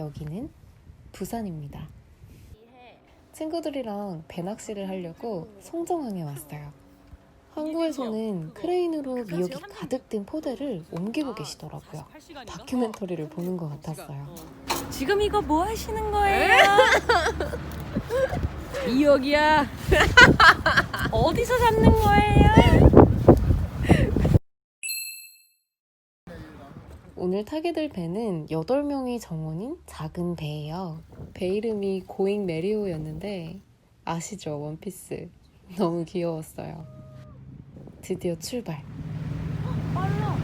여기는 부산입니다. 친구들이랑 배낚시를 하려고 송정항에 왔어요. 항구에서는 크레인으로 미역이 가득 든 포대를 옮기고 계시더라고요. 다큐멘터리를 보는 것 같았어요. 지금 이거 뭐 하시는 거예요? 미역이야. 어디서 잡는 거예요? 오늘 타게 될 배는 8명이 정원인 작은 배예요. 배 이름이 고잉 메리오였는데 아시죠? 원피스. 너무 귀여웠어요. 드디어 출발. 빨라.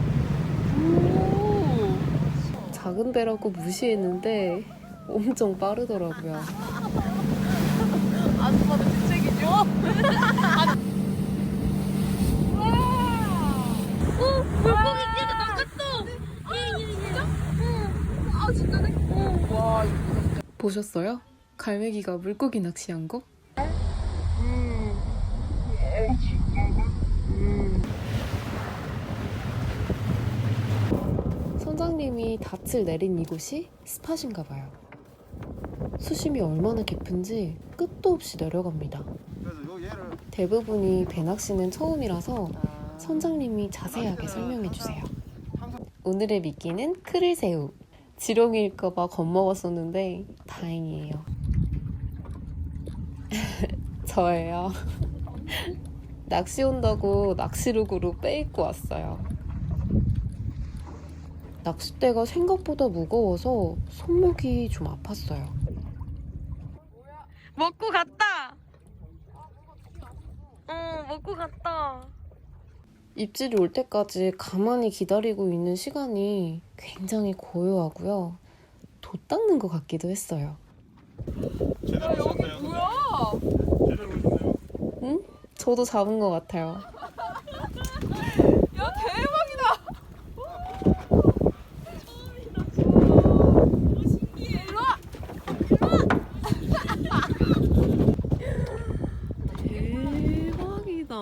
작은 배라고 무시했는데 엄청 빠르더라고요. 아줌마도 주책이죠? 오, 물고기 떼가 나갔어. 얘, 얘, 얘. 응. 아, 진짜네? 응. 와, 보셨어요? 갈매기가 물고기 낚시한 거? 선장님이 닻을 내린 이곳이 스팟인가 봐요. 수심이 얼마나 깊은지 끝도 없이 내려갑니다. 대부분이 배낚시는 처음이라서 선장님이 자세하게 설명해 주세요. 오늘의 미끼는 크릴새우. 지렁이일까봐 겁먹었었는데 다행이에요. 저예요. 낚시 온다고 낚시룩으로 빼입고 왔어요. 낚싯대가 생각보다 무거워서 손목이 좀 아팠어요. 먹고 갔다. 어, 먹고 갔다. 입질이 올 때까지 가만히 기다리고 있는 시간이 굉장히 고요하고요. 돛 닦는 것 같기도 했어요. 제대로 오셨네요. 뭐야? 제대로 오셨네요. 응? 저도 잡은 것 같아요. 야, 대박이다. 신기해. 일로 와. 대박이 다.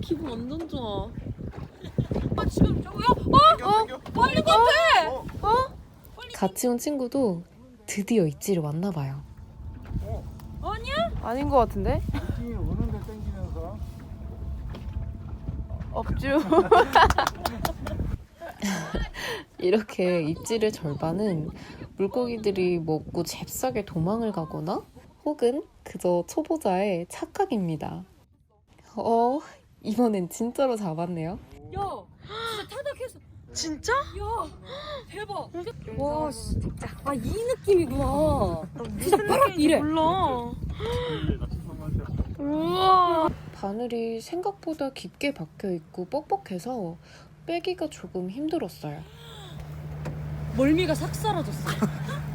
기분 완전 좋아. 아, 지금 저기요? 어? 땡겨 땡겨. 빨리 같아. 어? 같이 온 친구도 드디어 입질이 왔나 봐요. 아니야? 아닌 것 같은데? 느낌이 오는데 땡기면서 없죠. 이렇게 입질의 절반은 물고기들이 먹고 잽싸게 도망을 가거나 혹은 그저 초보자의 착각입니다. 어, 이번엔 진짜로 잡았네요. 야, 진짜 타닥했어. 진짜? 야, 대박. 와, 진짜. 아, 이 느낌이구나. 진짜 파락 이래. 몰라. 우와. 바늘이 생각보다 깊게 박혀 있고 뻑뻑해서 빼기가 조금 힘들었어요. 멀미가 싹 사라졌어.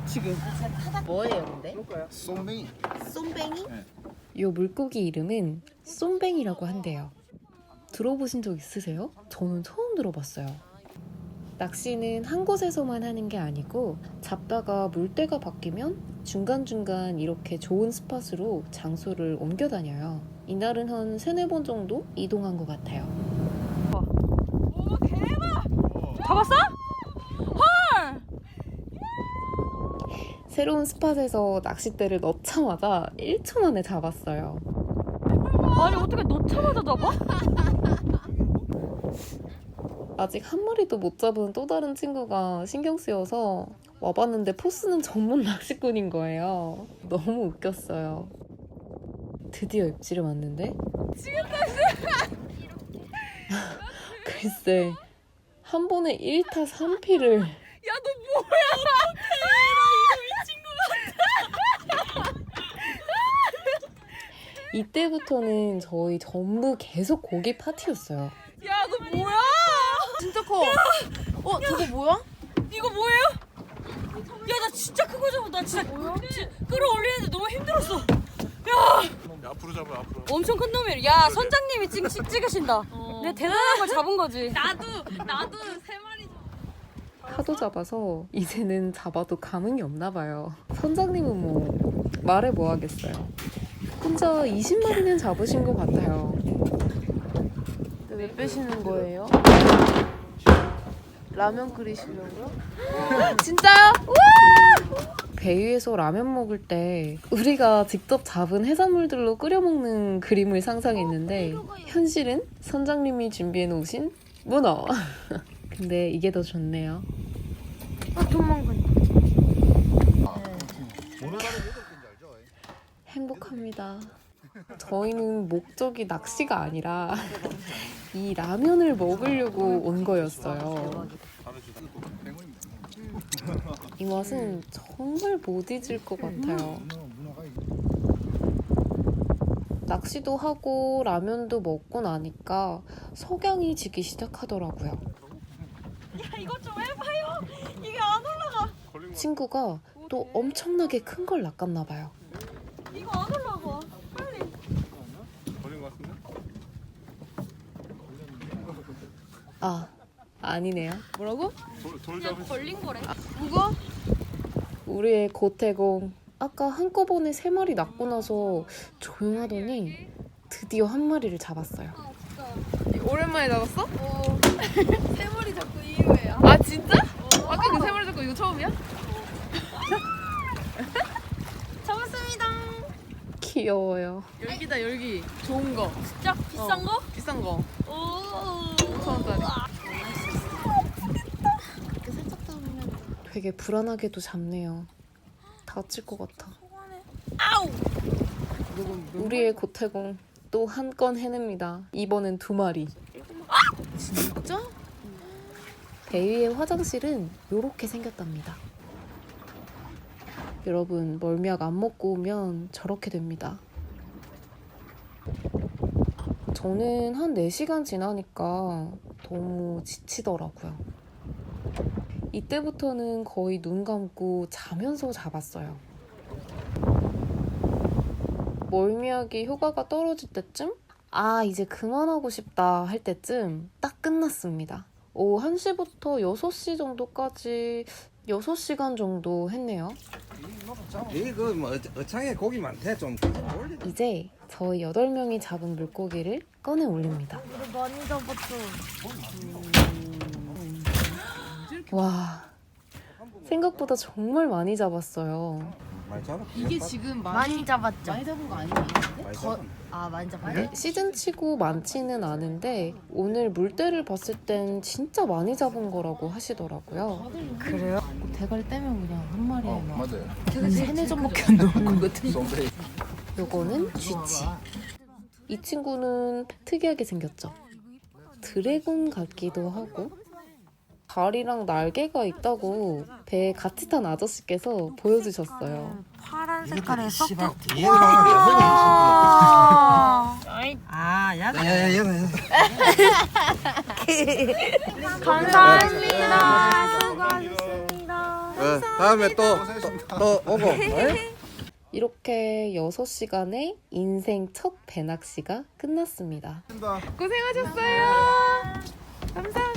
지금. 뭐예요, 근데? 쏨뱅이. 쏨뱅이? 이 물고기 이름은 쏨뱅이라고 한대요. 들어보신 적 있으세요? 저는 처음 들어봤어요. 낚시는 한 곳에서만 하는 게 아니고 잡다가 물때가 바뀌면 중간중간 이렇게 좋은 스팟으로 장소를 옮겨 다녀요. 이날은 한 세네 번 정도 이동한 것 같아요. 오, 대박. 어. 잡았어? 새로운 스팟에서 낚싯대를 넣자마자 1초 만에 잡았어요. 아니, 어떻게 넣자마자 잡아? 아직 한 마리도 못 잡은 또 다른 친구가 신경 쓰여서 와봤는데 포스는 전문 낚시꾼인 거예요. 너무 웃겼어요. 드디어 입질을 왔는데? 글쎄, 한 번에 1타 3피를 야, 너 뭐야? 이때부터는 저희 전부 계속 고기 파티였어요. 야, 너 뭐야? 진짜 커. 어, 저거 뭐야? 이거 뭐예요? 야, 나 진짜 크고 잡아. 나 진짜 지- 끌어올리는데 너무 힘들었어. 야, 앞으로 잡아 앞으로. 엄청 큰 놈이야. 야, 선장님이 찍, 찍, 찍으신다. 내가 대단한 걸 잡은 거지. 나도 나도 세 마리 하도 잡아서 이제는 잡아도 감흥이 없나 봐요. 선장님은 뭐 말해 뭐 하겠어요. 혼자 20마리는 잡으신 것 같아요. 왜 빼시는 거예요? 라면 끓이시려고요? 진짜요? 배 위에서 라면 먹을 때 우리가 직접 잡은 해산물들로 끓여 먹는 그림을 상상했는데 현실은 선장님이 준비해 놓으신 문어. 근데 이게 더 좋네요. 아 도망간다. 행복합니다. 저희는 목적이 낚시가 아니라 이 라면을 먹으려고 온 거였어요. 이 맛은 정말 못 잊을 것 같아요. 낚시도 하고 라면도 먹고 나니까 석양이 지기 시작하더라고요. 이것 좀 해봐요. 이게 안 올라가. 친구가 또 엄청나게 큰 걸 낚았나 봐요. 이거 안 올라가. 빨리. 걸린 것 같은데? 아, 아니네요. 뭐라고? 돌, 돌 그냥 잡으시 걸린 거래. 무거? 우리의 고태공 아까 한꺼번에 세 마리 낳고 나서 조용하더니 드디어 한 마리를 잡았어요. 오랜만에 잡았어? 어. 세 마리 잡고 이후에야. 아 진짜? 아까 그 세 마리 잡고 이거 처음이야? 잡았습니다. 귀여워요. 열기다 열기. 좋은 거. 진짜 비싼 거? 비싼 거. 오. 5천원짜리. 되게 불안하게도 잡네요. 다칠 것 같아. 아우. 우리의 고태공 또 한 건 해냅니다. 이번엔 두 마리. 진짜? 배 위의 화장실은 이렇게 생겼답니다. 여러분 멀미약 안 먹고 오면 저렇게 됩니다. 저는 한 4시간 지나니까 너무 지치더라고요. 이때부터는 거의 눈 감고 자면서 잡았어요. 멀미약이 효과가 떨어질 때쯤? 아, 이제 그만하고 싶다 할 때쯤 딱 끝났습니다. 오후 1시부터 6시 정도까지 6시간 정도 했네요. 이거 뭐 어- 어창에 고기 많대 좀. 이제 저희 8명이 잡은 물고기를 꺼내 올립니다. 많이 잡았죠. 와, 생각보다 정말 많이 잡았어요. 많이 잡아. 이게 지금 많이, 많이 잡았죠. 많이 잡은 거 아니에요? 많이 더- 잡아. 아 많이 잡았네. 네, 시즌치고 많지는 않은데 오늘 물때를 봤을 땐 진짜 많이 잡은 거라고 하시더라고요. 그래요? 대가리 떼면 그냥 한 마리에 막 맞아요. 세네 점밖에 안 나오는 것. 쏨베이. 요거는 쥐치. 이 친구는 특이하게 생겼죠. 드래곤 같기도 하고 다리랑 날개가 있다고 배에 같이 탄 아저씨께서 보여주셨어요. 파란 색깔의 썩. 얘가 아, 야. 야야 얘가 감사합니다. 수고하셨습니다. 어, 다음에 또또 또 오고. 어? 이렇게 6시간의 인생 첫 배낚시가 끝났습니다. 고생하셨어요. 감사합니다.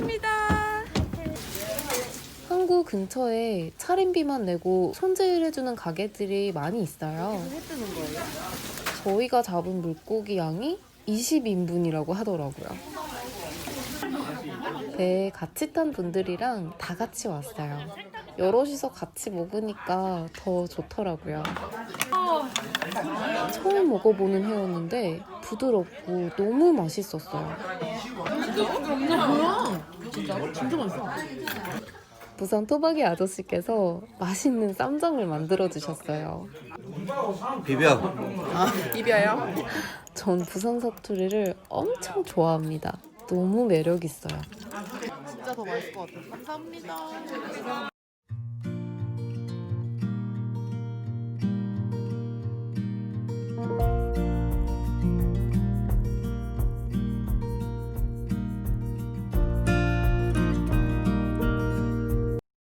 항구 근처에 차림비만 내고 손질해주는 가게들이 많이 있어요. 저희가 잡은 물고기 양이 20인분이라고 하더라고요. 배에 같이 탄 분들이랑 다 같이 왔어요. 여럿이서 같이 먹으니까 더 좋더라고요. 처음 먹어보는 회였는데 부드럽고 너무 맛있었어요. 진짜 진짜 맛있어. 부산 토박이 아저씨께서 맛있는 쌈장을 만들어 주셨어요. 비벼. 비벼요? 전 부산 사투리를 엄청 좋아합니다. 너무 매력 있어요. 진짜 더 맛있을 것 같아. 감사합니다.